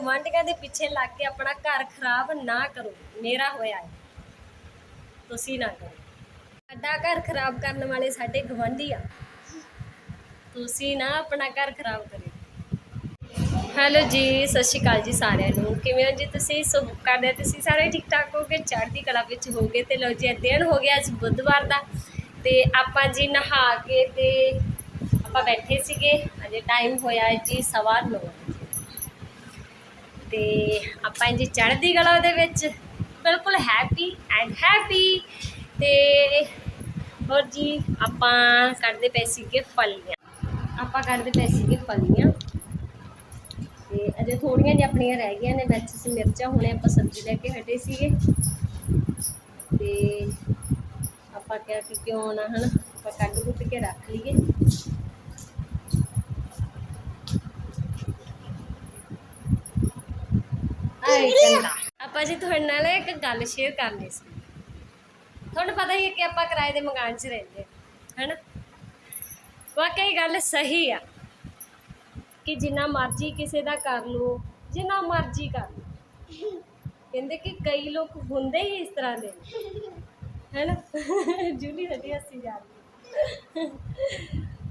ਗਵਾਂਢੀਆਂ ਦੇ ਪਿੱਛੇ ਲੱਗ ਕੇ ਆਪਣਾ ਘਰ ਖਰਾਬ ਨਾ ਕਰੋ, ਮੇਰਾ ਹੋਇਆ ਹੈ। ਤੁਸੀਂ ਨਾ ਕਰੋ। ਸਾਡਾ ਘਰ ਖਰਾਬ ਕਰਨ ਵਾਲੇ ਸਾਡੇ ਗਵਾਂਢੀ ਆ। ਤੁਸੀਂ ਨਾ ਆਪਣਾ ਘਰ ਖਰਾਬ ਕਰਿਓ। ਹੈਲੋ ਜੀ, ਸਤਿ ਸ਼੍ਰੀ ਅਕਾਲ ਜੀ ਸਾਰਿਆਂ ਨੂੰ। ਕਿਵੇਂ ਹੋ ਜੀ ਤੁਸੀਂ? ਸੋ ਕਰਦੇ ਤੁਸੀਂ ਸਾਰੇ ਠੀਕ ਠਾਕ ਹੋਗੇ? ਚੜ੍ਹਦੀ ਕਲਾ ਵਿੱਚ ਹੋਗੇ ਤੇ ਲਓ ਜੀ ਦਿਨ ਹੋ ਗਿਆ ਅੱਜ ਬੁੱਧਵਾਰ ਦਾ। ਤੇ ਆਪਾਂ ਜੀ ਨਹਾ ਕੇ ਤੇ ਆਪਾਂ ਬੈਠੇ ਸੀਗੇ। ਅਜੇ ਟਾਈਮ ਹੋਇਆ ਜੀ ਸਵਾ ਨੌ। ਤੇ ਆਪਾਂ ਜੀ ਚੜ੍ਹਦੀ ਕਲਾ ਦੇ ਵਿੱਚ ਬਿਲਕੁਲ ਹੈਪੀ ਐਂਡ ਹੈਪੀ ਤੇ ਹੋਰ ਜੀ, ਆਪਾਂ ਕਰਦੇ ਪਏ ਸੀਗੇ ਫਲੀਆਂ। ਆਪਾਂ ਕਰਦੇ ਪਏ ਸੀਗੇ ਫਲੀਆਂ। ਤੇ ਅਜੇ ਥੋੜੀਆਂ ਜਿਹੀਆਂ ਆਪਣੀਆਂ ਰਹਿ ਗਈਆਂ ਨੇ, ਵਿੱਚ ਅਸੀਂ ਮਿਰਚਾਂ ਹੁਣੇ ਆਪਾਂ ਸਬਜ਼ੀ ਲੈ ਕੇ ਹਟੇ ਸੀਗੇ। ਤੇ ਆਪਾਂ ਕਿਹਾ ਕਿ ਕਿਉਂ ਨਾ ਹਨਾ, ਆਪਾਂ ਕੱਢ ਕੁੱਟ ਕੇ ਰੱਖ ਲਈਏ। ਆਏ ਚੰਗਾ ਆਪਾਂ ਜੀ ਤੁਹਾਡੇ ਨਾਲ ਇੱਕ ਗੱਲ ਸ਼ੇਅਰ ਕਰਨੀ ਸੀ। ਤੁਹਾਨੂੰ ਪਤਾ ਹੀ ਹੈ ਕਿ ਆਪਾਂ ਕਿਰਾਏ ਦੇ ਮਕਾਨ 'ਚ ਰਹਿੰਦੇ ਹਾਂ, ਹਨਾ? ਵਾਕਈ ਗੱਲ ਸਹੀ ਆ ਕਿ ਜਿੰਨਾ ਮਰਜ਼ੀ ਕਿਸੇ ਦਾ ਕਰ ਲਓ ਜਿੰਨਾ ਮਰਜ਼ੀ ਕਰ ਲਓ ਕਹਿੰਦੇ ਕਿ ਕਈ ਲੋਕ ਹੁੰਦੇ ਹੀ ਇਸ ਤਰ੍ਹਾਂ ਦੇ, ਹੈਨਾ? ਜੂਲੀ ਹੱਡੀ ਹੱਸੀ ਜਾ ਰਹੀ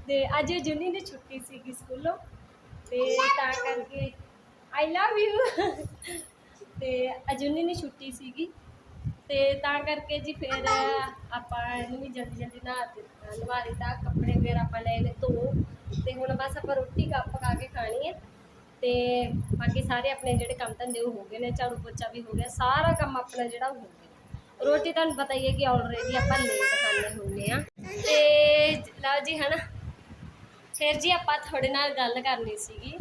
ਤੇ ਅੱਜ ਜੂਲੀ ਨੇ ਛੁੱਟੀ ਸੀਗੀ ਸਕੂਲੋਂ, ਤੇ ਤਾਂ ਕਰਕੇ ਆਈ ਲਵ ਯੂ ਤੇ ਅਜੂਨੀ ਨੇ ਛੁੱਟੀ ਸੀਗੀ। ਤੇ ਤਾਂ ਕਰਕੇ ਜੀ ਫਿਰ ਆਪਾਂ ਇਹਨੂੰ ਵੀ ਜਲਦੀ ਜਲਦੀ ਨਹਾ ਦਿੱਤਾ ਨਵਾ ਦਿੱਤਾ, ਕੱਪੜੇ ਫਿਰ ਆਪਾਂ ਲੈ ਲਏ ਧੋ। ਤੇ ਹੁਣ ਬਸ ਆਪਾਂ ਰੋਟੀ, ਕੱਪ ਪਕਾ ਕੇ ਖਾਣੀ ਹੈ। ਤੇ ਬਾਕੀ ਸਾਰੇ ਆਪਣੇ ਜਿਹੜੇ ਕੰਮ ਧੰਦੇ ਉਹ ਹੋ ਗਏ ਨੇ, ਝਾੜੂ ਪੋਚਾ ਵੀ ਹੋ ਗਿਆ, ਸਾਰਾ ਕੰਮ ਆਪਣਾ ਜਿਹੜਾ ਉਹ ਹੋ ਗਿਆ। ਰੋਟੀ ਤੁਹਾਨੂੰ ਪਤਾ ਹੀ ਹੈ ਕਿ ਆਲਰੇਡੀ ਆਪਾਂ ਲੇਟ ਖਾਣੇ ਹੁੰਦੇ ਆ ਤੇ ਲਓ ਜੀ ਹਨਾ। ਫਿਰ ਜੀ ਆਪਾਂ ਤੁਹਾਡੇ ਨਾਲ ਗੱਲ ਕਰਨੀ ਸੀਗੀ।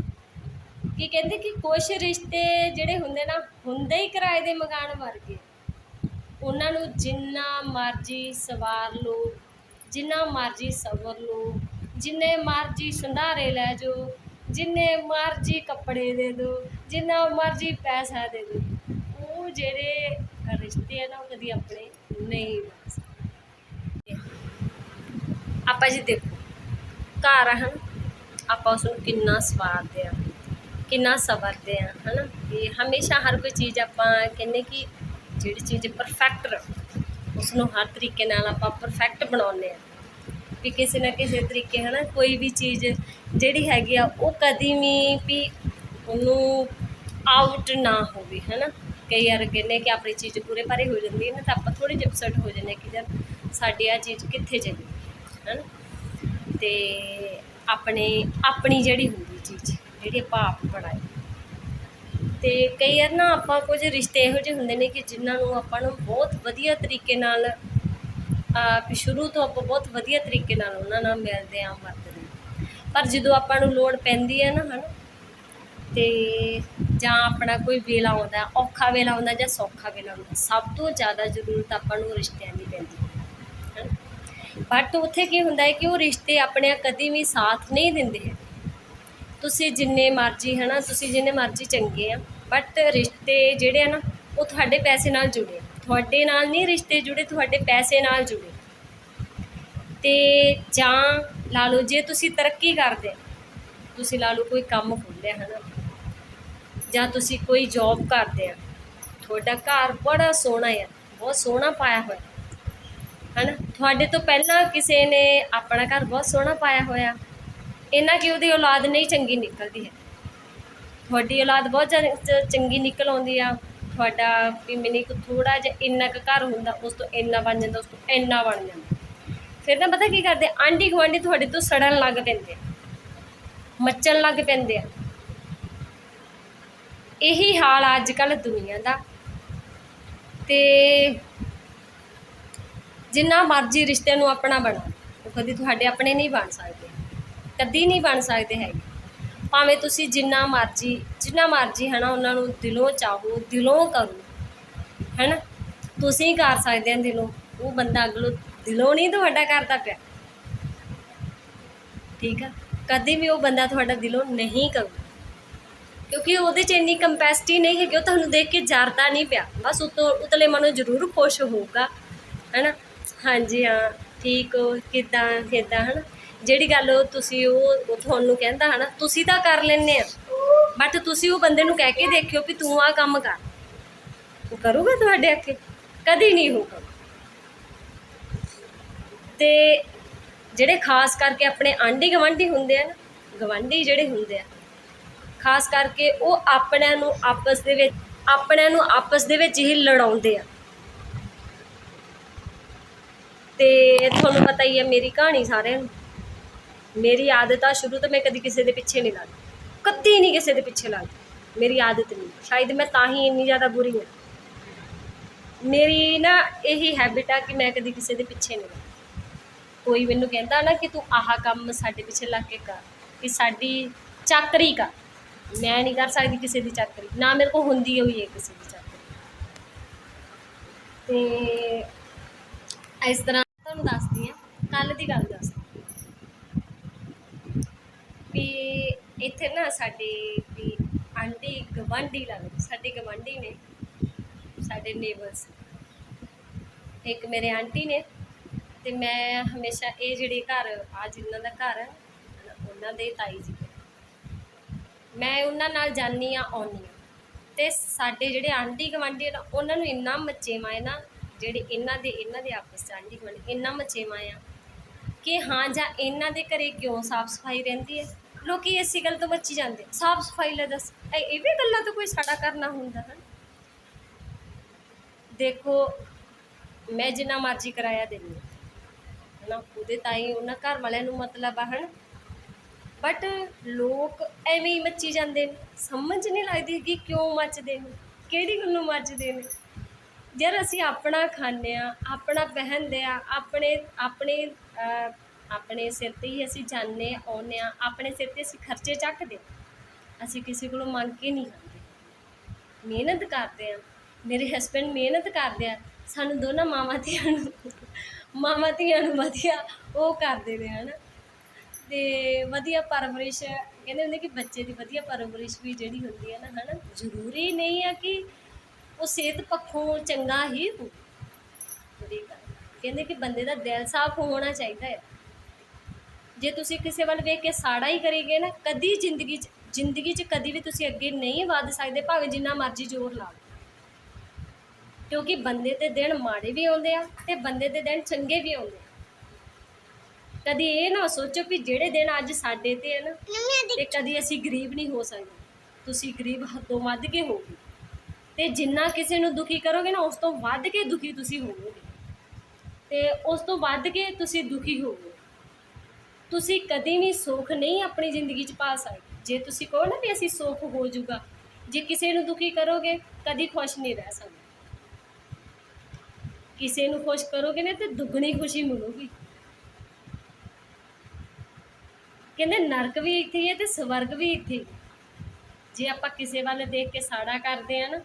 ਕਿ ਕਹਿੰਦੇ ਕਿ ਕੁਝ ਰਿਸ਼ਤੇ ਜਿਹੜੇ ਹੁੰਦੇ ਨਾ, ਹੁੰਦੇ ਹੀ ਕਿਰਾਏ ਦੇ ਮਕਾਨ ਵਰਗੇ। ਉਹਨਾਂ ਨੂੰ ਜਿੰਨਾ ਮਰਜ਼ੀ ਸਵਾਰ ਲਓ, ਜਿੰਨਾ ਮਰਜ਼ੀ ਸਵਰ ਲਓ, ਜਿੰਨੇ ਮਰਜ਼ੀ ਸੰਧਾਰੇ ਲੈ ਜਾਓ, ਜਿੰਨੇ ਮਰਜ਼ੀ ਕੱਪੜੇ ਦੇ ਦਿਓ, ਜਿੰਨਾ ਮਰਜ਼ੀ ਪੈਸਾ ਦੇ ਦਿਓ, ਉਹ ਜਿਹੜੇ ਰਿਸ਼ਤੇ ਆ ਨਾ, ਉਹ ਕਦੀ ਆਪਣੇ ਨਹੀਂ ਆਪਾਂ ਜੀ ਦੇਖੋ, ਘਰ ਹਨ, ਆਪਾਂ ਉਸ ਨੂੰ ਕਿੰਨਾ ਸਵਾਰਦੇ ਆ। ਕਿੰਨਾ ਸਵਰਦੇ ਆ, ਹਨਾ? ਤੇ ਹਮੇਸ਼ਾ ਹਰ ਕੋਈ ਚੀਜ਼ ਆਪਾਂ ਕਹਿੰਦੇ ਕਿ ਜਿਹੜੀ ਚੀਜ਼ ਪਰਫੈਕਟ ਰਹੇ ਉਸ ਨੂੰ ਹਰ ਤਰੀਕੇ ਨਾਲ ਆਪਾਂ ਪਰਫੈਕਟ ਬਣਾਉਂਦੇ ਆ। ਵੀ ਕਿਸੇ ਨਾ ਕਿਸੇ ਤਰੀਕੇ, ਹਨਾ, ਕੋਈ ਵੀ ਚੀਜ਼ ਜਿਹੜੀ ਹੈਗੀ ਆ, ਉਹ ਕਦੀ ਵੀ ਵੀ ਉਹਨੂੰ ਆਊਟ ਨਾ ਹੋਵੇ, ਹਨਾ? ਕਈ ਵਾਰ ਕਹਿੰਦੇ ਕਿ ਆਪਣੀ ਚੀਜ਼ ਪੂਰੇ ਭਾਰੇ ਹੋ ਜਾਂਦੀ ਹੈ, ਨਾ ਤਾਂ ਆਪਾਂ ਥੋੜੀ ਜਿਹੀ upset ਹੋ ਜਾਂਦੇ ਹਾਂ ਕਿ ਯਾਰ ਸਾਡੀ ਆ ਚੀਜ਼ ਕਿੱਥੇ ਚਲੀ ਗਈ, ਹਨਾ? ਤੇ ਆਪਣੇ, ਆਪਣੀ ਜਿਹੜੀ ਹੁੰਦੀ ਚੀਜ਼ ਜਿਹੜੀ ਆਪਾਂ ਆਪ ਬਣਾਈ। ਤੇ ਕਈ ਵਾਰ ਨਾ ਆਪਾਂ ਕੁਝ ਰਿਸ਼ਤੇ ਇਹੋ ਜਿਹੇ ਹੁੰਦੇ ਨੇ ਕਿ ਜਿਨ੍ਹਾਂ ਨੂੰ ਆਪਾਂ ਨੂੰ ਬਹੁਤ ਵਧੀਆ ਤਰੀਕੇ ਨਾਲ, ਆ ਸ਼ੁਰੂ ਤੋਂ ਆਪਾਂ ਬਹੁਤ ਵਧੀਆ ਤਰੀਕੇ ਨਾਲ ਉਹਨਾਂ ਨਾਲ ਮਿਲਦੇ ਆਂ ਵਰਤਦੇ ਹਾਂ। ਪਰ ਜਦੋਂ ਆਪਾਂ ਨੂੰ ਲੋੜ ਪੈਂਦੀ ਹੈ ਨਾ, ਹਨ, ਤੇ ਜਾਂ ਆਪਣਾ ਕੋਈ ਵੇਲਾ ਆਉਂਦਾ, ਔਖਾ ਵੇਲਾ ਆਉਂਦਾ ਜਾਂ ਸੌਖਾ ਵੇਲਾ ਆਉਂਦਾ, ਸਭ ਤੋਂ ਜ਼ਿਆਦਾ ਜ਼ਰੂਰਤ ਆਪਾਂ ਨੂੰ ਰਿਸ਼ਤਿਆਂ ਦੀ ਪੈਂਦੀ ਹੈ ਬਟ ਉੱਥੇ ਕੀ ਹੁੰਦਾ ਹੈ ਕਿ ਉਹ ਰਿਸ਼ਤੇ ਆਪਣੇ ਕਦੀ ਵੀ ਸਾਥ ਨਹੀਂ ਦਿੰਦੇ। ਹੈ ਤੁਸੀਂ ਜਿੰਨੇ ਮਰਜ਼ੀ ਹੈ ਨਾ ਤੁਸੀਂ ਜਿੰਨੇ ਮਰਜ਼ੀ ਚੰਗੇ ਆ ਬਟ ਰਿਸ਼ਤੇ ਜਿਹੜੇ ਆ ਨਾ, ਉਹ ਤੁਹਾਡੇ ਪੈਸੇ ਨਾਲ ਜੁੜੇ ਆ। ਤੁਹਾਡੇ ਨਾਲ ਨਹੀਂ ਰਿਸ਼ਤੇ ਜੁੜੇ, ਤੁਹਾਡੇ ਪੈਸੇ ਨਾਲ ਜੁੜੇ ਤੇ ਜਾਂ ਲਾ ਲਓ, ਜੇ ਤੁਸੀਂ ਤਰੱਕੀ ਕਰਦੇ, ਤੁਸੀਂ ਲਾ ਲਓ, ਕੋਈ ਕੰਮ ਖੋਲ੍ਹਿਆ ਹੈ ਨਾ ਜਾਂ ਤੁਸੀਂ ਕੋਈ ਜੌਬ ਕਰਦੇ ਆ, ਤੁਹਾਡਾ ਘਰ ਬੜਾ ਸੋਹਣਾ ਆ, ਬਹੁਤ ਸੋਹਣਾ ਪਾਇਆ ਹੋਇਆ, ਹਨਾ ਤੁਹਾਡੇ ਤੋਂ ਪਹਿਲਾਂ ਕਿਸੇ ਨੇ ਆਪਣਾ ਘਰ ਬਹੁਤ ਸੋਹਣਾ ਪਾਇਆ ਹੋਇਆ ਇਹਨਾਂ ਕਿ ਉਹਦੀ ਔਲਾਦ ਨਹੀਂ ਚੰਗੀ ਨਿਕਲਦੀ ਹੈ। ਤੁਹਾਡੀ ਔਲਾਦ ਬਹੁਤ ਜ਼ਿਆਦਾ ਚੰਗੀ ਨਿਕਲ ਆਉਂਦੀ ਆ। ਤੁਹਾਡਾ ਵੀ ਮਿਨੀ ਕੋ ਥੋੜਾ ਜਿਹਾ ਇੰਨਾ ਕੁ ਘਰ ਹੁੰਦਾ, ਉਸ ਤੋਂ ਇੰਨਾ ਬਣ ਜਾਂਦਾ, ਉਸ ਤੋਂ ਇੰਨਾ ਬਣ ਜਾਂਦਾ। ਫਿਰ ਨਾ ਪਤਾ ਕੀ ਕਰਦੇ, ਆਂਢੀ ਗੁਆਂਢੀ ਤੁਹਾਡੇ ਤੋਂ ਸੜਨ ਲੱਗ ਪੈਂਦੇ ਆ, ਮੱਚਣ ਲੱਗ ਪੈਂਦੇ ਆ। ਇਹੀ ਹਾਲ ਆ ਅੱਜ ਕੱਲ ਦੁਨੀਆ ਦਾ। ਤੇ ਜਿੰਨਾ ਮਰਜ਼ੀ ਰਿਸ਼ਤੇ ਨੂੰ ਆਪਣਾ ਬਣਾ, ਉਹ ਕਦੀ ਤੁਹਾਡੇ ਆਪਣੇ ਨਹੀਂ ਬਣ ਸਕਦੇ। ਕਦੀ ਨਹੀਂ ਬਣ ਸਕਦੇ ਹੈਗੇ। ਭਾਵੇਂ ਤੁਸੀਂ ਜਿੰਨਾ ਮਰਜ਼ੀ ਜਿੰਨਾ ਮਰਜ਼ੀ ਹੈ ਨਾ ਉਹਨਾਂ ਨੂੰ ਦਿਲੋਂ ਚਾਹੋ, ਦਿਲੋਂ ਕਰੋ ਹੈ ਨਾ ਤੁਸੀਂ ਕਰ ਸਕਦੇ ਆ ਦਿਲੋਂ। ਉਹ ਬੰਦਾ ਅਗਲੋਂ ਦਿਲੋਂ ਨਹੀਂ ਤੁਹਾਡਾ ਕਰਦਾ ਪਿਆ। ਠੀਕ ਆ? ਕਦੇ ਵੀ ਉਹ ਬੰਦਾ ਤੁਹਾਡਾ ਦਿਲੋਂ ਨਹੀਂ ਕਰੂ ਕਿਉਂਕਿ ਉਹਦੇ 'ਚ ਇੰਨੀ ਕੰਪੈਸਿਟੀ ਨਹੀਂ ਹੈਗੀ, ਉਹ ਤੁਹਾਨੂੰ ਦੇਖ ਕੇ ਜਰਦਾ ਨਹੀਂ ਪਿਆ। ਬਸ ਉਤੋਂ ਉਤਲੇ ਮਨੋਂ ਜ਼ਰੂਰ ਖੁਸ਼ ਹੋਊਗਾ, ਹੈਨਾ? ਹਾਂਜੀ, ਹਾਂ, ਠੀਕ ਹੋ, ਕਿਦਾਂ ਕਿਦਾਂ, ਹਨਾ? ਜਿਹੜੀ ਗੱਲ ਉਹ ਤੁਸੀਂ ਉਹ ਤੁਹਾਨੂੰ ਕਹਿੰਦਾ ਹਨਾ, ਤੁਸੀਂ ਤਾਂ ਕਰ ਲੈਂਦੇ ਆ। ਬਟ ਤੁਸੀਂ ਉਹ ਬੰਦੇ ਨੂੰ ਕਹਿ ਕੇ ਦੇਖਿਓ ਵੀ ਤੂੰ ਆ ਕੰਮ ਕਰ। ਉਹ ਕਰੂਗਾ ਤੁਹਾਡੇ ਅੱਗੇ? ਕਦੀ ਨਹੀਂ ਹੋਊਗਾ ਤੇ ਜਿਹੜੇ ਖਾਸ ਕਰਕੇ ਆਪਣੇ ਆਂਢੀ ਗਵਾਂਢੀ ਹੁੰਦੇ ਆ ਨਾ ਗਵਾਂਢੀ ਜਿਹੜੇ ਹੁੰਦੇ ਆ, ਖਾਸ ਕਰਕੇ ਉਹ ਆਪਣਿਆਂ ਨੂੰ ਆਪਸ ਦੇ ਵਿੱਚ, ਆਪਣਿਆਂ ਨੂੰ ਆਪਸ ਦੇ ਵਿੱਚ ਹੀ ਲੜਾਉਂਦੇ ਆ। ਤੇ ਤੁਹਾਨੂੰ ਪਤਾ ਹੀ ਹੈ ਮੇਰੀ ਕਹਾਣੀ ਸਾਰਿਆਂ ਨੂੰ। ਮੇਰੀ ਆਦਤ ਆ, ਸ਼ੁਰੂ ਤੋਂ ਮੈਂ ਕਦੀ ਕਿਸੇ ਦੇ ਪਿੱਛੇ ਨਹੀਂ ਲੱਗਦੀ ਕਦੀ ਨਹੀਂ ਕਿਸੇ ਦੇ ਪਿੱਛੇ ਲੱਗਦੀ ਮੇਰੀ ਆਦਤ ਨਹੀਂ। ਸ਼ਾਇਦ ਮੈਂ ਤਾਂ ਹੀ ਇੰਨੀ ਜ਼ਿਆਦਾ ਬੁਰੀ ਹਾਂ। ਮੇਰੀ ਨਾ ਇਹੀ ਹੈਬਿਟ ਆ ਕਿ ਮੈਂ ਕਦੀ ਕਿਸੇ ਦੇ ਪਿੱਛੇ ਨਹੀਂ ਲੱਗਦੀ ਕੋਈ ਮੈਨੂੰ ਕਹਿੰਦਾ ਨਾ ਕਿ ਤੂੰ ਆਹ ਕੰਮ ਸਾਡੇ ਪਿੱਛੇ ਲੱਗ ਕੇ ਕਰ, ਕਿ ਸਾਡੀ ਚਾਕਰੀ ਕਰ। ਮੈਂ ਨਹੀਂ ਕਰ ਸਕਦੀ ਕਿਸੇ ਦੀ ਚਾਕਰੀ। ਨਾ ਮੇਰੇ ਕੋਲ ਹੁੰਦੀ ਹੋਈ ਹੈ ਕਿਸੇ ਦੀ ਚਾਕਰੀ। ਤੇ ਇਸ ਤਰ੍ਹਾਂ ਤੁਹਾਨੂੰ ਦੱਸਦੀ ਆ ਕੱਲ ਦੀ ਗੱਲ ਦੱਸਦੀ ਹਾਂ। ਵੀ ਇੱਥੇ ਨਾ ਸਾਡੇ ਵੀ ਆਂਟੀ ਗਵਾਂਢੀ ਲੱਗਦੇ, ਸਾਡੇ ਗਵਾਂਢੀ ਨੇ, ਸਾਡੇ ਨੇਬਰਸ ਇੱਕ ਮੇਰੇ ਆਂਟੀ ਨੇ ਤੇ ਮੈਂ ਹਮੇਸ਼ਾ ਇਹ ਜਿਹੜੇ ਘਰ ਆ ਜਿਨ੍ਹਾਂ ਦਾ ਘਰ ਹੈ, ਉਹਨਾਂ ਦੇ ਤਾਈ ਜੀ ਮੈਂ ਉਹਨਾਂ ਨਾਲ ਜਾਨੀ ਆ ਆਉਣੀ ਆ ਤੇ ਸਾਡੇ ਜਿਹੜੇ ਆਂਢੀ ਗੁਆਂਢੀ ਨਾ, ਉਹਨਾਂ ਨੂੰ ਇੰਨਾ ਮਚੇਵਾ ਹੈ ਨਾ, ਜਿਹੜੇ ਇਹਨਾਂ ਦੇ ਇਹਨਾਂ ਦੇ ਆਪਸ ਚ ਆਂਢੀ ਗੁਆਂਢੀ ਇੰਨਾ ਮਚੇਵਾ ਆ ਕਿ ਹਾਂ, ਜਾਂ ਇਹਨਾਂ ਦੇ ਘਰੇ ਕਿਉਂ ਸਾਫ਼ ਸਫ਼ਾਈ ਰਹਿੰਦੀ ਹੈ? ਲੋਕੀ ਇਸੇ ਗੱਲ ਤੋਂ ਬਚੀ ਜਾਂਦੇ। ਸਾਫ਼ ਸਫ਼ਾਈ ਲੈ ਦੱਸ। ਇਹ ਵੀ ਗੱਲਾਂ ਤੋਂ ਕੋਈ ਸਾੜਾ ਕਰਨਾ ਹੁੰਦਾ ਹੈ? ਦੇਖੋ ਮੈਂ ਜਿੰਨਾ ਮਰਜ਼ੀ ਕਿਰਾਇਆ ਦਿੰਦੀ ਹਨਾ ਉਹਦੇ ਤਾਈ ਉਹਨਾਂ ਘਰ ਵਾਲਿਆਂ ਨੂੰ ਮਤਲਬ ਆ ਹਨ। ਬਟ ਲੋਕ ਐਵੇਂ ਹੀ ਮੱਚੀ ਜਾਂਦੇ ਨੇ। ਸਮਝ ਨਹੀਂ ਲੱਗਦੀ ਕਿ ਕਿਉਂ ਮੱਚਦੇ ਨੇ ਕਿਹੜੀ ਗੱਲੋਂ ਮੱਚਦੇ ਨੇ। ਯਾਰ ਅਸੀਂ ਆਪਣਾ ਖਾਂਦੇ ਆ ਆਪਣਾ ਪਹਿਨਦੇ ਆ ਆਪਣੇ ਆਪਣੇ ਅਹ, ਆਪਣੇ ਸਿਰ ਤੇ ਹੀ ਅਸੀਂ ਜਾਂਦੇ ਆਉਂਦੇ ਆ ਆਪਣੇ ਸਿਰ ਤੇ ਅਸੀਂ ਖਰਚੇ ਚੱਕਦੇ ਹਾਂ। ਅਸੀਂ ਕਿਸੇ ਕੋਲੋਂ ਮੰਗ ਕੇ ਨਹੀਂ ਖਾਂਦੇ। ਮਿਹਨਤ ਕਰਦੇ ਆ ਮੇਰੇ ਹਸਬੰਡ ਮਿਹਨਤ ਕਰਦੇ ਆ। ਸਾਨੂੰ ਦੋਨਾਂ ਮਾਵਾਂ ਧੀਆਂ ਨੂੰ, ਮਾਵਾਂ ਧੀਆਂ ਨੂੰ ਵਧੀਆ ਉਹ ਕਰਦੇ ਨੇ, ਹਨਾ। ਤੇ ਵਧੀਆ ਪਰਵਰਿਸ਼, ਕਹਿੰਦੇ ਹੁੰਦੇ ਕਿ ਬੱਚੇ ਦੀ ਵਧੀਆ ਪਰਵਰਿਸ਼ ਵੀ ਜਿਹੜੀ ਹੁੰਦੀ ਹੈ ਨਾ, ਹਨਾ। ਜ਼ਰੂਰੀ ਨਹੀਂ ਆ ਕਿ ਉਹ ਸਿਹਤ ਪੱਖੋਂ ਚੰਗਾ ਹੀ ਹੋ ਬੜੀ ਕਹਿੰਦੇ ਕਿ ਬੰਦੇ ਦਾ ਦਿਲ ਸਾਫ਼ ਹੋਣਾ ਚਾਹੀਦਾ ਹੈ। ਜੇ ਤੁਸੀਂ ਕਿਸੇ ਵੱਲ ਵੇਖ ਕੇ ਸਾੜਾ ਹੀ ਕਰੇਗੇ ਨਾ, ਕਦੀ ਜ਼ਿੰਦਗੀ 'ਚ ਜ਼ਿੰਦਗੀ 'ਚ ਕਦੀ ਵੀ ਤੁਸੀਂ ਅੱਗੇ ਨਹੀਂ ਵਧ ਸਕਦੇ, ਭਾਵੇਂ ਜਿੰਨਾ ਮਰਜ਼ੀ ਜ਼ੋਰ ਲਾ ਲਓ। ਕਿਉਂਕਿ ਬੰਦੇ ਤੇ ਦਿਨ ਮਾੜੇ ਵੀ ਆਉਂਦੇ ਆ ਤੇ ਬੰਦੇ ਦੇ ਦਿਨ ਚੰਗੇ ਵੀ ਆਉਂਦੇ ਆ। ਕਦੀ ਇਹ ਨਾ ਸੋਚੋ ਕਿ ਜਿਹੜੇ ਦਿਨ ਅੱਜ ਸਾਡੇ ਤੇ ਹਨ ਤੇ ਕਦੀ ਅਸੀਂ ਗਰੀਬ ਨਹੀਂ ਹੋ ਸਕਦੇ। ਤੁਸੀਂ ਗਰੀਬ ਹੱਦੋਂ ਵੱਧ ਕੇ ਹੋਗੇ ਤੇ ਜਿੰਨਾ ਕਿਸੇ ਨੂੰ ਦੁਖੀ ਕਰੋਗੇ ਨਾ, ਉਸ ਤੋਂ ਵੱਧ ਕੇ ਦੁਖੀ ਤੁਸੀਂ ਹੋਵੋਗੇ। ਤੇ ਉਸ ਤੋਂ ਵੱਧ ਕੇ ਤੁਸੀਂ ਦੁਖੀ ਹੋਵੋਗੇ। ਤੁਸੀਂ ਕਦੇ ਵੀ ਸੁੱਖ ਨਹੀਂ ਆਪਣੀ ਜ਼ਿੰਦਗੀ 'ਚ ਪਾ ਸਕਦੇ। ਜੇ ਤੁਸੀਂ ਕਹੋ ਨਾ ਵੀ ਅਸੀਂ ਸੁੱਖ ਹੋ ਜਾਊਗਾ, ਜੇ ਕਿਸੇ ਨੂੰ ਦੁਖੀ ਕਰੋਗੇ, ਕਦੀ ਖੁਸ਼ ਨਹੀਂ ਰਹਿ ਸਕਦੇ। ਕਿਸੇ ਨੂੰ ਖੁਸ਼ ਕਰੋਗੇ ਨਾ, ਤੇ ਦੁੱਗਣੀ ਖੁਸ਼ੀ ਮਿਲੂਗੀ। ਕਹਿੰਦੇ ਨਰਕ ਵੀ ਇੱਥੇ ਹੀ ਹੈ ਤੇ ਸਵਰਗ ਵੀ ਇੱਥੇ ਜੇ ਆਪਾਂ ਕਿਸੇ ਵੱਲ ਦੇਖ ਕੇ ਸਾੜਾ ਕਰਦੇ ਆ ਨਾ,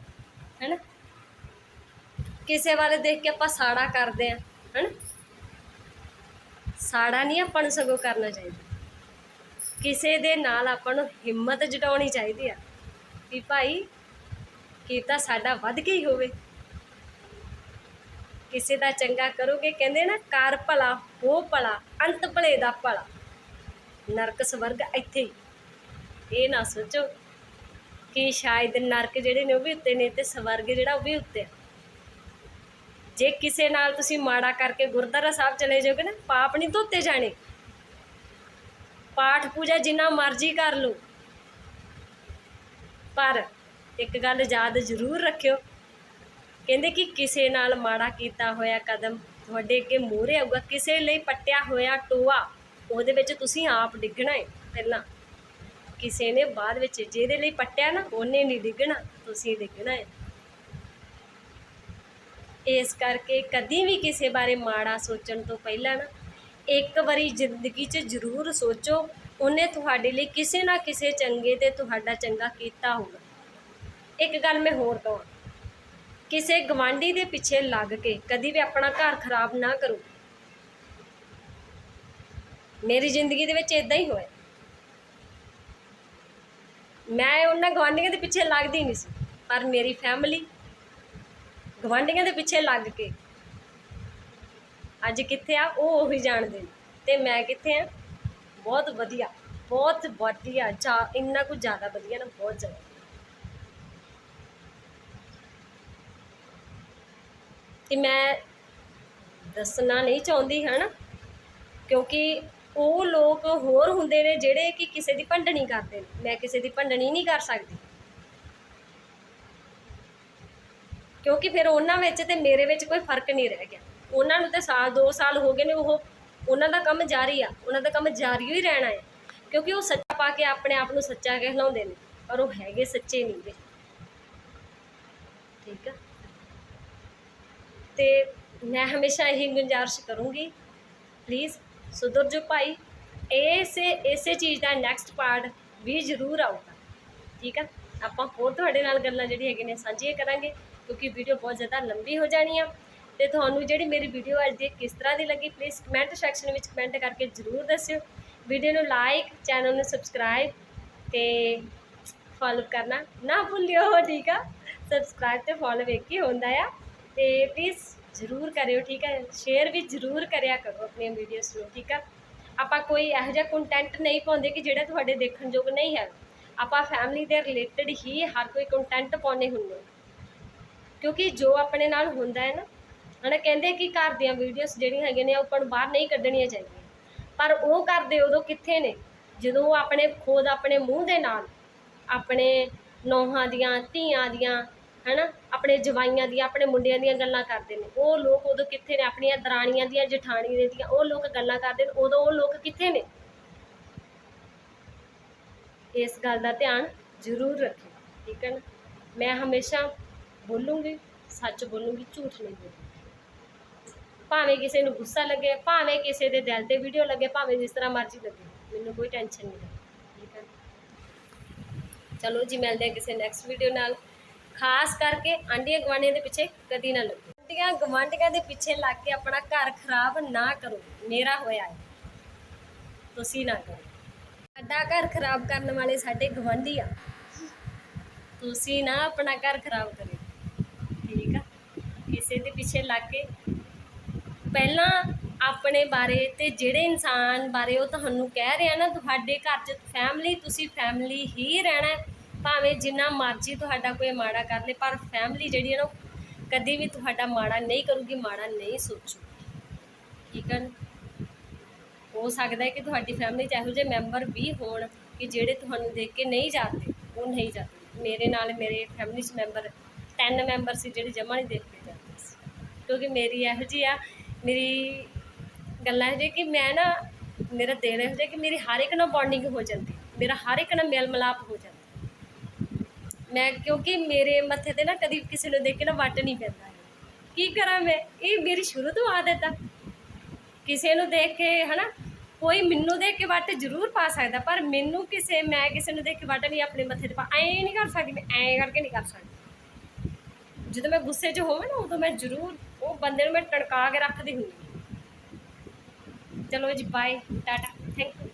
ਹੈਨਾ? ਕਿਸੇ ਵੱਲ ਦੇਖ ਕੇ ਆਪਾਂ ਸਾੜਾ ਕਰਦੇ ਆ ਹੈਨਾ? ਸਾੜਾ ਨਹੀਂ ਆਪਾਂ ਨੂੰ ਸਗੋਂ ਕਰਨਾ ਚਾਹੀਦਾ। ਕਿਸੇ ਦੇ ਨਾਲ ਆਪਾਂ ਨੂੰ ਹਿੰਮਤ ਜਟਾਉਣੀ ਚਾਹੀਦੀ ਆ ਵੀ ਭਾਈ ਕੀਤਾ ਸਾਡਾ ਵੱਧ ਕੇ ਹੀ ਹੋਵੇ। ਕਿਸੇ ਦਾ ਚੰਗਾ ਕਰੋਗੇ ਕਹਿੰਦੇ ਨਾ, ਕਰ ਭਲਾ, ਹੋ ਭਲਾ, ਅੰਤ ਭਲੇ ਦਾ ਭਲਾ। ਨਰਕ ਸਵਰਗ ਇੱਥੇ ਹੀ। ਇਹ ਨਾ ਸੋਚੋ ਕਿ ਸ਼ਾਇਦ ਨਰਕ ਜਿਹੜੇ ਨੇ ਉਹ ਵੀ ਉੱਤੇ ਨੇ ਤੇ ਸਵਰਗ ਜਿਹੜਾ ਉਹ ਵੀ ਉੱਤੇ ਆ। ਜੇ ਕਿਸੇ ਨਾਲ ਤੁਸੀਂ ਮਾੜਾ ਕਰਕੇ ਗੁਰਦੁਆਰਾ ਸਾਹਿਬ ਚਲੇ ਜਾਓਗੇ ਨਾ, ਪਾਪ ਨਹੀਂ ਧੋਤੇ ਜਾਣੇ। ਪਾਠ ਪੂਜਾ ਜਿੰਨਾ ਮਰਜ਼ੀ ਕਰ ਲਓ। ਪਰ ਇੱਕ ਗੱਲ ਯਾਦ ਜ਼ਰੂਰ ਰੱਖਿਓ, ਕਹਿੰਦੇ ਕਿ ਕਿਸੇ ਨਾਲ ਮਾੜਾ ਕੀਤਾ ਹੋਇਆ ਕਦਮ ਤੁਹਾਡੇ ਅੱਗੇ ਮੋਹਰੇ ਆਊਗਾ, ਕਿਸੇ ਲਈ ਪੱਟਿਆ ਹੋਇਆ ਟੋਆ, ਉਹਦੇ ਵਿੱਚ ਤੁਸੀਂ ਆਪ ਡਿੱਗਣਾ ਹੈ ਪਹਿਲਾਂ। ਕਿਸੇ ਨੇ ਬਾਅਦ ਵਿੱਚ ਜਿਹਦੇ ਲਈ ਪੱਟਿਆ ਨਾ, ਉਹਨੇ ਨਹੀਂ ਡਿੱਗਣਾ, ਤੁਸੀਂ ਡਿੱਗਣਾ ਹੈ ਇਸ ਕਰਕੇ ਕਦੀ ਵੀ ਕਿਸੇ ਬਾਰੇ ਮਾੜਾ ਸੋਚਣ ਤੋਂ ਪਹਿਲਾਂ ਨਾ ਇੱਕ ਵਾਰੀ ਜ਼ਿੰਦਗੀ 'ਚ ਜ਼ਰੂਰ ਸੋਚੋ, ਉਹਨੇ ਤੁਹਾਡੇ ਲਈ ਕਿਸੇ ਨਾ ਕਿਸੇ ਚੰਗੇ ਤੇ ਤੁਹਾਡਾ ਚੰਗਾ ਕੀਤਾ ਹੋਊਗਾ। ਇੱਕ ਗੱਲ ਮੈਂ ਹੋਰ ਕਹਾਂ, ਕਿਸੇ ਗਵਾਂਢੀ ਦੇ ਪਿੱਛੇ ਲੱਗ ਕੇ ਕਦੀ ਵੀ ਆਪਣਾ ਘਰ ਖਰਾਬ ਨਾ ਕਰੋ। ਮੇਰੀ ਜ਼ਿੰਦਗੀ ਦੇ ਵਿੱਚ ਇਦਾਂ ਹੀ ਹੋਇਆ। ਮੈਂ ਉਹਨਾਂ ਗਵਾਂਢੀਆਂ ਦੇ ਪਿੱਛੇ ਲੱਗਦੀ ਨਹੀਂ ਸੀ, ਪਰ ਮੇਰੀ ਫੈਮਿਲੀ ਗਵਾਂਢੀਆਂ ਦੇ ਪਿੱਛੇ ਲੱਗ ਕੇ। ਅੱਜ ਕਿੱਥੇ ਆ? ਉਹ ਉਹੀ ਜਾਣਦੇ ਨੇ। ਤੇ ਮੈਂ ਕਿੱਥੇ ਆ? ਬਹੁਤ ਵਧੀਆ ਬਹੁਤ ਵਧੀਆ, ਜਾ ਇੰਨਾ ਕੁ ਜ਼ਿਆਦਾ ਵਧੀਆ ਨਾ, ਬਹੁਤ ਜ਼ਿਆਦਾ ਤੇ ਮੈਂ ਦੱਸਣਾ ਨਹੀਂ ਚਾਹੁੰਦੀ, ਹਨਾ? ਕਿਉਂਕਿ ਉਹ ਲੋਕ ਹੋਰ ਹੁੰਦੇ ਨੇ ਜਿਹੜੇ ਕਿ ਕਿਸੇ ਦੀ ਭੰਡਣੀ ਕਰਦੇ ਨੇ। ਮੈਂ ਕਿਸੇ ਦੀ ਭੰਡਣੀ ਨਹੀਂ ਕਰ ਸਕਦੀ। ਕਿਉਂਕਿ ਫਿਰ ਉਹਨਾਂ ਵਿੱਚ ਤੇ ਮੇਰੇ ਵਿੱਚ ਕੋਈ ਫ਼ਰਕ ਨਹੀਂ ਰਹਿ ਗਿਆ। ਉਹਨਾਂ ਨੂੰ ਤਾਂ ਸਾਲ 2 ਸਾਲ ਹੋ ਗਏ ਨੇ ਉਹ। ਉਹਨਾਂ ਦਾ ਕੰਮ ਜਾਰੀ ਆ। ਉਹਨਾਂ ਦਾ ਕੰਮ ਜਾਰੀ ਹੀ ਰਹਿਣਾ ਹੈ ਕਿਉਂਕਿ ਉਹ ਸੱਚਾ ਪਾ ਕੇ ਆਪਣੇ ਆਪ ਨੂੰ ਸੱਚਾ ਕਹਿਲਾਉਂਦੇ ਨੇ। ਪਰ ਉਹ ਹੈਗੇ ਸੱਚੇ ਨਹੀਂ ਗੇ। ਠੀਕ ਆ? ਤੇ ਮੈਂ ਹਮੇਸ਼ਾ ਇਹੀ ਗੁੰਜਾਰਿਸ਼ ਕਰੂੰਗੀ। ਪਲੀਜ਼ ਸੁਧਰ ਜੋ ਭਾਈ। ਇਸੇ ਇਸੇ ਚੀਜ਼ ਦਾ ਨੈਕਸਟ ਪਾਰਟ ਵੀ ਜ਼ਰੂਰ ਆਊਗਾ। ਠੀਕ ਆ? ਆਪਾਂ ਹੋਰ ਤੁਹਾਡੇ ਨਾਲ ਗੱਲਾਂ ਜਿਹੜੀਆਂ ਹੈਗੀਆਂ ਨੇ ਸਾਂਝੀਆਂ ਕਰਾਂਗੇ। ਕਿਉਂਕਿ ਵੀਡੀਓ ਬਹੁਤ ਜ਼ਿਆਦਾ ਲੰਬੀ ਹੋ ਜਾਣੀ ਆ। ਤੇ ਤੁਹਾਨੂੰ ਜਿਹੜੀ ਮੇਰੀ ਵੀਡੀਓ ਅੱਜ ਦੀ ਕਿਸ ਤਰ੍ਹਾਂ ਦੀ ਲੱਗੀ ਪਲੀਜ਼ ਕਮੈਂਟ ਸੈਕਸ਼ਨ ਵਿੱਚ ਕਮੈਂਟ ਕਰਕੇ ਜ਼ਰੂਰ ਦੱਸਿਓ। ਵੀਡੀਓ ਨੂੰ ਲਾਈਕ ਚੈਨਲ ਨੂੰ ਸਬਸਕ੍ਰਾਈਬ ਤੇ ਫੋਲੋ ਕਰਨਾ ਨਾ ਭੁੱਲਿਓ, ਠੀਕ ਆ? ਸਬਸਕ੍ਰਾਈਬ ਤੇ ਫੋਲੋ ਵੇਖ ਕੇ ਹੁੰਦਾ ਆ। ਤੇ ਪਲੀਜ਼ ਜ਼ਰੂਰ ਕਰਿਓ, ਠੀਕ ਹੈ ਸ਼ੇਅਰ ਵੀ ਜ਼ਰੂਰ ਕਰਿਆ ਕਰੋ ਆਪਣੀਆਂ ਵੀਡੀਓਜ਼ ਨੂੰ, ਠੀਕ ਆ? ਆਪਾਂ ਕੋਈ ਇਹੋ ਜਿਹਾ ਕੰਟੈਂਟ ਨਹੀਂ ਪਾਉਂਦੇ ਕਿ ਜਿਹੜਾ ਤੁਹਾਡੇ ਦੇਖਣ ਯੋਗ ਨਹੀਂ ਹੈ। ਆਪਾਂ ਫੈਮਿਲੀ ਦੇ ਰਿਲੇਟਡ ਹੀ ਹਰ ਕੋਈ ਕੰਟੈਂਟ ਪਾਉਂਦੇ ਹੁੰਦੇ ਕਿਉਂਕਿ ਜੋ ਆਪਣੇ ਨਾਲ ਹੁੰਦਾ ਹੈ ਨਾ, ਹਨਾ, ਕਹਿੰਦੇ ਕਿ ਘਰ ਦੀਆਂ ਵੀਡੀਓਜ਼ ਜਿਹੜੀਆਂ ਹੈਗੀਆਂ ਨੇ, ਉਹ ਆਪਾਂ ਨੂੰ ਬਾਹਰ ਨਹੀਂ ਕੱਢਣੀਆਂ ਚਾਹੀਦੀਆਂ। ਪਰ ਉਹ ਕਰਦੇ ਉਦੋਂ ਕਿੱਥੇ ਨੇ? ਜਦੋਂ ਉਹ ਆਪਣੇ, ਖੁਦ ਆਪਣੇ ਮੂੰਹ ਦੇ ਨਾਲ, ਆਪਣੇ ਨੌਹਾਂ ਦੀਆਂ, ਧੀਆਂ ਦੀਆਂ, ਹਨਾ, ਆਪਣੇ ਜਵਾਈਆਂ ਦੀਆਂ, ਆਪਣੇ ਮੁੰਡਿਆਂ ਦੀਆਂ ਗੱਲਾਂ ਕਰਦੇ ਨੇ। ਉਹ ਲੋਕ ਉਦੋਂ ਕਿੱਥੇ ਨੇ? ਆਪਣੀਆਂ ਦਰਾਣੀਆਂ ਦੀਆਂ, ਜਠਾਣੀਆਂ ਦੀਆਂ, ਉਹ ਲੋਕ ਗੱਲਾਂ ਕਰਦੇ ਨੇ। ਉਦੋਂ ਉਹ ਲੋਕ ਕਿੱਥੇ ਨੇ? ਇਸ ਗੱਲ ਦਾ ਧਿਆਨ ਜ਼ਰੂਰ ਰੱਖਿਓ, ਠੀਕ ਹੈ ਨਾ? ਮੈਂ ਹਮੇਸ਼ਾ ਬੋਲੂੰਗੀ ਸੱਚ ਬੋਲੂੰਗੀ ਝੂਠ ਨਹੀਂ ਬੋਲੂੰਗੀ ਭਾਵੇਂ ਕਿਸੇ ਨੂੰ ਗੁੱਸਾ ਲੱਗੇ ਭਾਵੇਂ ਕਿਸੇ ਦੇ ਦਿਲ ਤੇ ਵੀਡੀਓ ਲੱਗੇ ਭਾਵੇਂ ਜਿਸ ਤਰ੍ਹਾਂ ਮਰਜ਼ੀ ਲੱਗੇ ਮੈਨੂੰ ਕੋਈ ਟੈਨਸ਼ਨ ਨਹੀਂ ਹੈ ਠੀਕ ਹੈ ਚਲੋ ਜੀ ਮਿਲਦੇ ਹਾਂ ਕਿਸੇ ਨੈਕਸਟ ਵੀਡੀਓ ਨਾਲ ਖਾਸ ਕਰਕੇ ਆਂਡੀਆਂ ਗਵਾਂਡੀਆਂ ਦੇ ਪਿੱਛੇ ਕਦੀ ਨਾ ਲੱਗੋ ਆਂਡੀਆਂ ਗਵਾਂਡੀਆਂ ਦੇ ਪਿੱਛੇ ਲੱਗ ਕੇ ਆਪਣਾ ਘਰ ਖਰਾਬ ਨਾ ਕਰੋ ਮੇਰਾ ਹੋਇਆ ਹੈ ਤੁਸੀਂ ਨਾ ਕਰੋ ਸਾਡਾ ਘਰ ਖਰਾਬ ਕਰਨ ਵਾਲੇ ਸਾਡੇ ਗਵਾਂਢੀ ਆ ਤੁਸੀਂ ਨਾ ਆਪਣਾ ਘਰ ਖਰਾਬ ਕਰਿਓ ਠੀਕ ਆ ਕਿਸੇ ਦੇ ਪਿੱਛੇ ਲੱਗ ਕੇ। ਪਹਿਲਾਂ ਆਪਣੇ ਬਾਰੇ ਤੇ ਜਿਹੜੇ ਇਨਸਾਨ ਬਾਰੇ ਉਹ ਤੁਹਾਨੂੰ ਕਹਿ ਰਿਹਾ ਨਾ, ਤੁਹਾਡੇ ਘਰ 'ਚ ਫੈਮਿਲੀ ਤੁਸੀਂ ਫੈਮਿਲੀ ਹੀ ਰਹਿਣਾ ਭਾਵੇਂ ਜਿੰਨਾ ਮਰਜ਼ੀ ਤੁਹਾਡਾ ਕੋਈ ਮਾੜਾ ਕਰ ਲੇ, ਪਰ ਫੈਮਿਲੀ ਜਿਹੜੀ ਹੈ ਨਾ, ਉਹ ਕਦੀ ਵੀ ਤੁਹਾਡਾ ਮਾੜਾ ਨਹੀਂ ਕਰੂਗੀ, ਮਾੜਾ ਨਹੀਂ ਸੋਚੂ। ਠੀਕ ਹੈ ਹੋ ਸਕਦਾ ਹੈ ਕਿ ਤੁਹਾਡੀ ਫੈਮਿਲੀ 'ਚ ਇਹੋ ਜਿਹੇ ਮੈਂਬਰ ਵੀ ਹੋਣ ਕਿ ਜਿਹੜੇ ਤੁਹਾਨੂੰ ਦੇਖ ਕੇ ਨਹੀਂ ਜਾਂਦੇ। ਉਹ ਨਹੀਂ ਜਾਂਦੇ। ਮੇਰੇ ਨਾਲ ਮੇਰੇ ਫੈਮਿਲੀ 'ਚ ਮੈਂਬਰ ਤਿੰਨ ਮੈਂਬਰ ਸੀ ਜਿਹੜੇ ਜਮਾ ਨਹੀਂ ਦੇਖ ਕਿਉਂਕਿ ਮੇਰੀ ਇਹੋ ਜਿਹੀ ਆ ਮੇਰੀ ਗੱਲਾਂ ਇਹੋ ਜਿਹੀ ਕਿ ਮੈਂ ਨਾ ਮੇਰਾ ਦਿਲ ਇਹੋ ਜਿਹਾ ਕਿ ਮੇਰੀ ਹਰ ਇੱਕ ਨਾਲ ਬੌਂਡਿੰਗ ਹੋ ਜਾਂਦੀ ਮੇਰਾ ਹਰ ਇੱਕ ਨਾਲ ਮੇਲ ਮਿਲਾਪ ਹੋ ਜਾਂਦਾ ਮੈਂ ਕਿਉਂਕਿ ਮੇਰੇ ਮੱਥੇ ਤੇ ਨਾ ਕਦੀ ਕਿਸੇ ਨੂੰ ਦੇਖ ਕੇ ਨਾ ਵੱਟ ਨਹੀਂ ਪੈਂਦਾ ਕੀ ਕਰਾਂ ਮੈਂ ਇਹ ਮੇਰੀ ਸ਼ੁਰੂ ਤੋਂ ਆਦਤ ਆ ਕਿਸੇ ਨੂੰ ਦੇਖ ਕੇ ਹਨਾ ਕੋਈ ਮੈਨੂੰ ਦੇਖ ਕੇ ਵੱਟ ਜ਼ਰੂਰ ਪਾ ਸਕਦਾ ਪਰ ਮੈਨੂੰ ਕਿਸੇ ਮੈਂ ਕਿਸੇ ਨੂੰ ਦੇਖ ਕੇ ਵੱਟ ਨਹੀਂ ਆਪਣੇ ਮੱਥੇ ਤੇ ਪਾ ਐਂ ਨਹੀਂ ਕਰ ਸਕਦੀ ਮੈਂ ਐਂ ਕਰਕੇ ਨਹੀਂ ਕਰ ਸਕਦੀ ਜਦੋਂ ਮੈਂ ਗੁੱਸੇ 'ਚ ਹੋਵਾਂ ਨਾ ਉਦੋਂ ਮੈਂ ਜ਼ਰੂਰ ਉਹ ਬੰਦੇ ਨੂੰ ਮੈਂ ਟੜਕਾ ਕੇ ਰੱਖਦੀ ਹੁੰਦੀ ਚਲੋ ਜੀ ਬਾਏ ਟਾਟਾ ਥੈਂਕ ਯੂ